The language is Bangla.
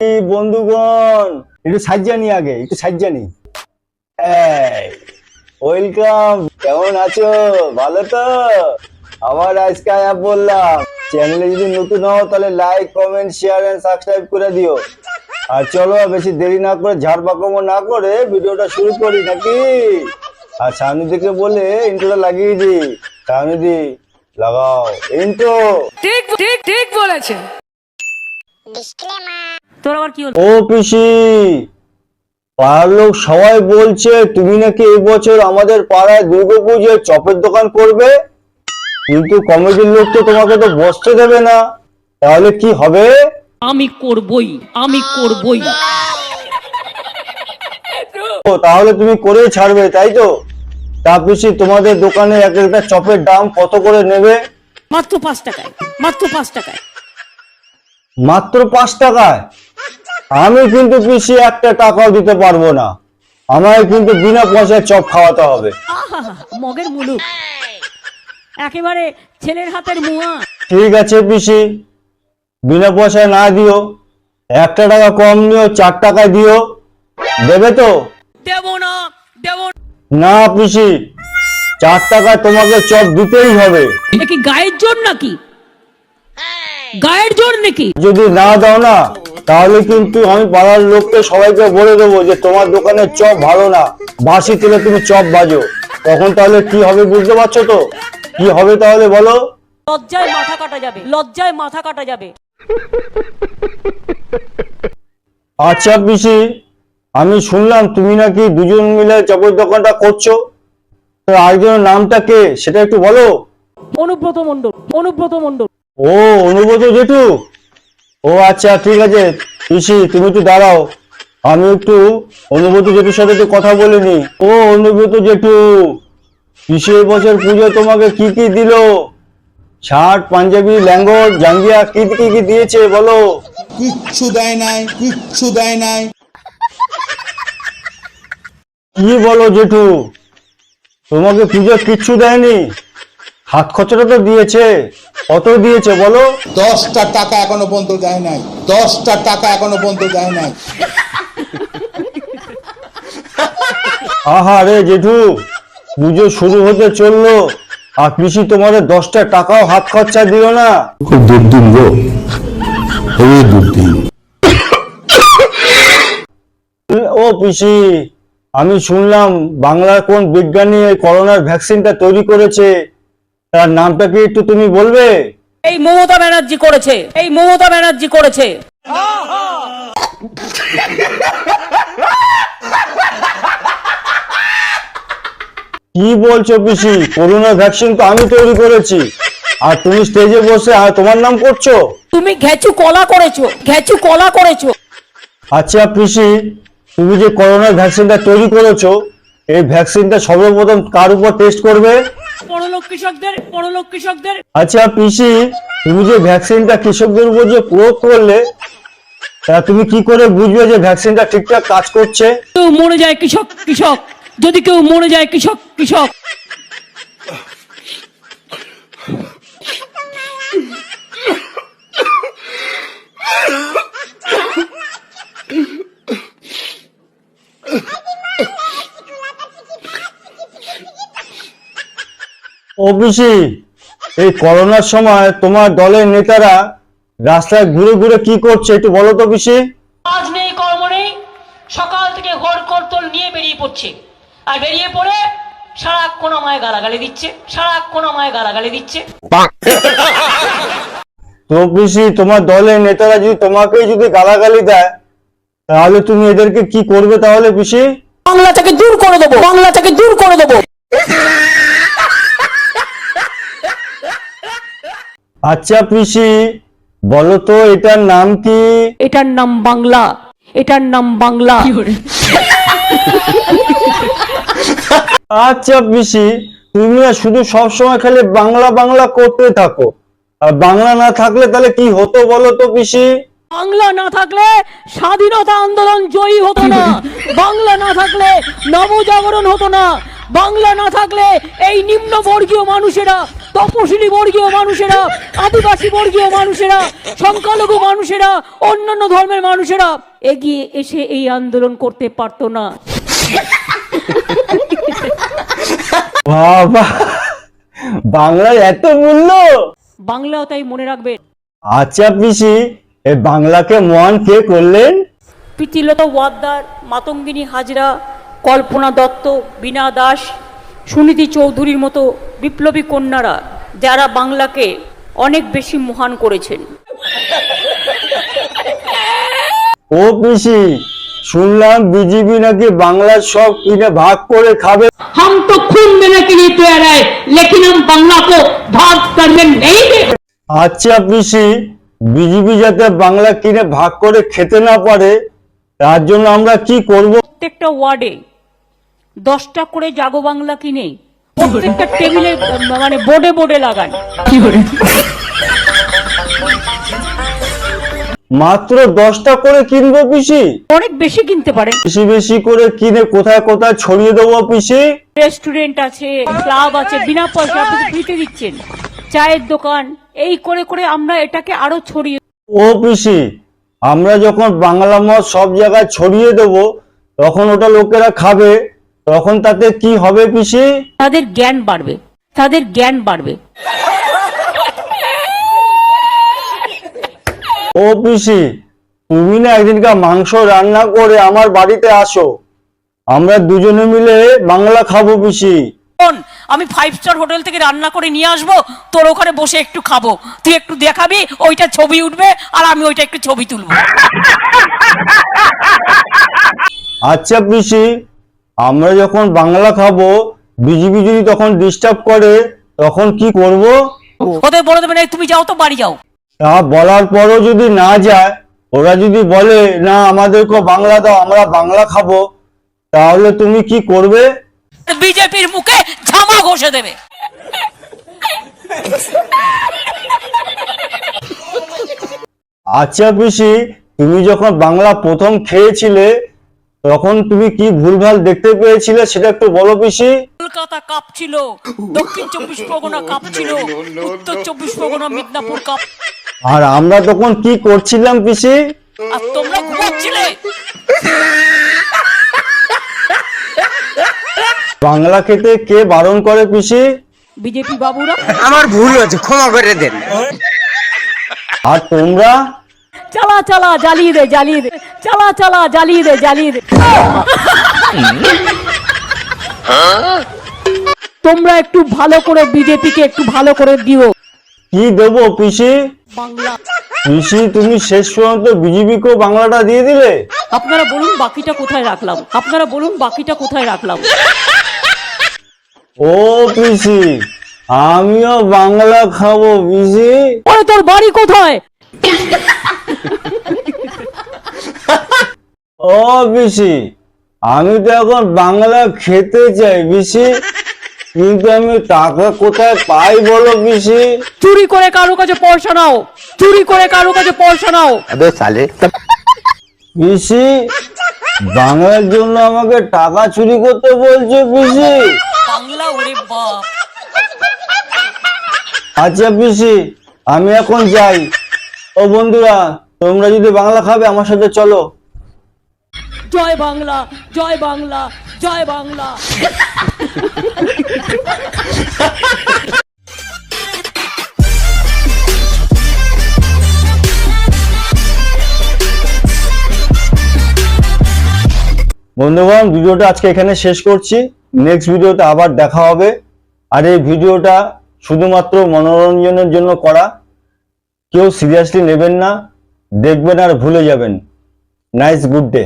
এই বন্ধুগণ একটু সাজ্জানি আগে একটু সাজ্জানি ওয়েলকাম কেমন আছো? ভালো তো? আবার আজকে আয়া বললাম চ্যানেলে যদি নতুন হও তাহলে like comment share and subscribe করে দিও। আর চলো বেশি দেরি না করে ঝাড় পাকামো না করে ভিডিওটা শুরু করি নাকি? আর সামনে বলে ইন্ট্রোটা লাগিয়ে দি। সামনে দি লাগাও ইন্ট্রো ঠিক ঠিক ঠিক বলেছেন তোর আবার কি হলো? ও পিসি পাড়ার লোক সবাই বলছে তুমি নাকি এই বছর আমাদের পাড়ায় দুর্গাপুজোয় চপের দোকান করবে? কিন্তু কমিটির লোক তো তোমাকে তো বসতে দেবে না। তাহলে কি হবে? আমি করবই আমি করবই। ও তাহলে তুমি করেই ছাড়বে তাই তো? তা পিসি তোমাদের দোকানে এক একটা চপের দাম কত করে নেবে? মাত্র পাঁচ টাকায় মাত্র পাঁচ টাকায়। মাত্র পাঁচ টাকায়। আমি কিন্তু পিসি একটা টাকাও দিতে পারব না। আমায় কিন্তু বিনা পয়সায় চপ খাওয়াতে হবে। মগের মুলুক একেবারে ছেলের হাতের মুয়া। ঠিক আছে পিসি। বিনা পয়সায় না দিও। একটা টাকা কম নিও চার টাকায় দিও। দেবে তো? দেব না দেব না। পিসি। চার টাকায় তোমাকে চপ দিতেই হবে। এটা কি গায়ের জোর নাকি? গায়ের জোর নাকি? যদি না দাও না তাহলে কিন্তু আমি পাড়ার লোককে সবাইকে বলে দেবো যে তোমার দোকানের চপ ভালো না। বাসি তেলে তুমি চপ বাজো। তখন তাহলে কি হবে বুঝতে পারছ তো? কি হবে তাহলে বলো? লজ্জায় মাথা কাটা যাবে। লজ্জায় মাথা কাটা যাবে। আচ্ছা পিসি আমি শুনলাম তুমি নাকি দুজন মিলে চপের দোকানটা করছ। তো আরেকজনের নামটা কে সেটা একটু বলো। অনুব্রত মন্ডল অনুব্রত মণ্ডল। ও অনুব্রত জেঠু। ও আচ্ছা ঠিক আছে। পিসি তুমি একটু দাঁড়াও। আমি একটু অনুব্রত জেঠুর সাথে একটু কথা বলে নি ও অনুব্রত জেঠু পিসি বছর পুজো তোমাকে কি কি দিল? শার্ট পাঞ্জাবি ল্যাঙ্গট জাঙ্গিয়া কি কি কি দিয়েছে বলো। কিচ্ছু দেয় নাই কিচ্ছু দেয় নাই। কি বলো জেঠু? তোমাকে পুজো কিচ্ছু দেয়নি? হাত খরচাটা তো দিয়েছে। কত দিয়েছে বলো? দশটা টাকা এখনও পর্যন্ত দেয় নাই। দশটা টাকা এখনও পর্যন্ত দেয় নাই। আহা রে জেঠু পুজো শুরু হতে চলল। আর পিসি তোমাদের দশটা টাকাও হাত খরচা দিল না। খুব দুর্দিন গো। খুবই দুর্দিন। ও পিসি আমি শুনলাম বাংলার কোন বিজ্ঞানী এই করোনার ভ্যাকসিনটা তৈরি করেছে। তার নামটা কি একটু তুমি বলবে? এই মমতা ব্যানার্জি করেছে। এই মমতা ব্যানার্জি করেছে। কি বলছো পিসি? করোনা ভ্যাকসিন তো আমি তৈরি করেছি। আর তুমি স্টেজে বসে আর তোমার নাম করছ? তুমি ঘেচু কলা করেছ ঘেচু কলা করেছ। আচ্ছা পিসি তুমি যে করোনা ভ্যাকসিনটা তৈরি করেছ এই ভ্যাকসিনটা সর্বপ্রথম কার উপর টেস্ট করবে? কৃষকদের কৃষকদের। আচ্ছা পিসি তুমি যে ভ্যাকসিনটা কৃষকদের উপর যে প্রয়োগ করলে তুমি কি করে বুঝবে যে ভ্যাকসিনটা ঠিকঠাক কাজ করছে? কেউ মরে যায় কৃষক কৃষক। যদি কেউ মরে যায় কৃষক কৃষক। পিসি এই করোনার সময় তোমার দলের নেতারা রাস্তায় ঘুরে ঘুরে কি করছে একটু বলো তো পিসি কাজ নেই কর্ম নেই সকাল থেকে ঘর করতল নিয়ে বেরিয়ে পড়ছে। আর বেরিয়ে পড়ে সারাক্ষণ আমায় গালাগালি দিচ্ছে সারাক্ষণ আমায় গালাগালি দিচ্ছে। তো পিসি তোমার দলের নেতারা যদি তোমাকে যদি গালাগালি দেয় তাহলে তুমি এদেরকে কি করবে তাহলে পিসি বাংলা থেকে দূর করে দেবো বাংলা থেকে দূর করে দেবো। আচ্ছা পিসি বলো তো এটার নাম কি? এটার নাম বাংলা। এটার নাম বাংলা। আচ্ছা পিসি তুমি না শুধু সব সময় খালি বাংলা বাংলা করতে থাকো। আর বাংলা না থাকলে তাহলে কি হতো বলো তো পিসি? বাংলা না থাকলে স্বাধীনতা আন্দোলন জয়ী হতো না। বাংলা? না থাকলে নবজাগরণ হতো না। বাংলা না থাকলে এই নিম্ন বর্গীয় মানুষেরা তপশিলি বর্গীয় মানুষেরা আদিবাসী বর্গীয় মানুষেরা সংখ্যালঘু মানুষেরা অন্যান্য ধর্মের মানুষেরা এগিয়ে এসে এই আন্দোলন করতে পারতো না। বাবা বাংলার এত মূল্য? বাংলাও তাই মনে রাখবেন আচ্ছা পিসি এই বাংলাকে মহান কে করলেন? প্রীতিলতা ওয়াদ্দার মাতঙ্গিনী হাজরা কল্পনা দত্ত বীণা দাস সুনীতি চৌধুরীর মতো বিপ্লবী কন্যারা যারা বাংলাকে অনেক বেশি মহান করেছেন। ও পিসি শুনলাম বিজেপি নাকি বাংলার সব কিনে ভাগ করে খাবে। হাম তো খুন দেনে কে লিয়ে তৈয়ার বাংলা কো ভাগ নেই আচ্ছা পিসি বিজেপি যাতে বাংলা কিনে ভাগ করে খেতে না পারে তার জন্য আমরা কি করব? প্রত্যেকটা ওয়ার্ডে দশটা করে জাগো বাংলা কিনে প্রত্যেকটা টেবিলে মানে বোর্ডে বোর্ডে লাগান। মাত্র দশটা করে কিনবো পিসি। অনেক বেশি কিনতে পারেন বেশি বেশি করে কিনে কোথায় কোথায় ছড়িয়ে দেবো পিসি? রেস্টুরেন্ট আছে ক্লাব আছে বিনা পয়সা আপনি ফ্রিতে দিচ্ছেন। চায়ের দোকান এই করে করে আমরা এটাকে আরও ছড়িয়ে ও পিসি আমরা যখন বাংলা মদ সব জায়গায় ছড়িয়ে দেব তখন ওটা লোকেরা খাবে তখন তাতে কি হবে পিসি? তাদের জ্ঞান বাড়বে তাদের জ্ঞান বাড়বে। ও পিসি তুমি না একদিনকার মাংস রান্না করে আমার বাড়িতে আসো। আমরা দুজনে মিলে বাংলা খাব পিসি। আমি ফাইভ স্টার হোটেল থেকে রান্না করে নিয়ে আসব তোর ওখানে বসে একটু খাব। তুই একটু দেখাবি ওইটা ছবি উঠবে আর আমি ওইটা একটু ছবি তুলবো। আচ্ছা পিসি আমরা যখন বাংলা খাব বিজেপি যদি তখন ডিস্টার্ব করে তখন কি করব? ওদের বলে দেবে না তুমি যাও তো বাড়ি যাও। তা বলার পরও যদি না যায় ওরা যদি বলে না আমাদেরকে বাংলা দাও আমরা বাংলা খাব তাহলে তুমি কি করবে? বিজেপির মুখে ঝামা ঘষে দেবে। আচ্ছা পিসি তুমি যখন বাংলা প্রথম খেয়েছিলে তখন তুমি কি ভুলভাল দেখতে পেয়েছিলে সেটা একটু বলো পিসি। কলকাতা কাপ ছিল দক্ষিণ চব্বিশ পরগনা কাপ ছিল উত্তর চব্বিশ পরগনা মিদনাপুর কাপ আর আমরা তখন কি করছিলাম পিসি? আর তোমরা ঘুমাচ্ছিলে? বাংলা খেতে কে বারণ করে পিসি? বিজেপি বাবুরা। আমার ভুল হয়েছে ক্ষমা করে দেন। আর তোমরা? চালা চালা জ্বালিয়ে দে জ্বালিয়ে দে। চালা চালা জ্বালিয়ে দে জ্বালিয়ে দে। তোমরা একটু ভালো করে বিজেপিকে একটু ভালো করে দিও। কি দেবো পিসি? বাংলা। পিসি তুমি শেষ পর্যন্ত বিজেপিকেও বাংলাটা দিয়ে দিলে? আপনারা বলুন বাকিটা কোথায় রাখলাম? আপনারা বলুন বাকিটা কোথায় রাখলাম? ও পিসি আমিও বাংলা খাব পিসি। ওরে তোর বাড়ি কোথায়? ও পিসি আমি তো এখন বাংলা খেতে চাই পিসি কিন্তু আমি টাকা কোথায় পাই বলো পিসি? চুরি করে কারও কাছে পয়সা নাও চুরি করে কারও কাছে পয়সা নাও। আবে সালে। পিসি বাংলার জন্য আমাকে টাকা চুরি করতে বলছো পিসি? বাংলা ওরে বাপ। আচ্ছা পিসি আমি এখন যাই। ও বন্ধুরা তোমরা যদি বাংলা খাবে আমার সাথে চলো। জয় বাংলা জয় বাংলা জয় বাংলা। বন্ধুগণ, ভিডিওটা আজকে এখানে শেষ করছি। নেক্সট ভিডিওতে আবার দেখা হবে। আর এই ভিডিওটা শুধুমাত্র মনোরঞ্জনের জন্য করা। কেউ সিরিয়াসলি নেবেন না। দেখবেন আর ভুলে যাবেন। Nice good day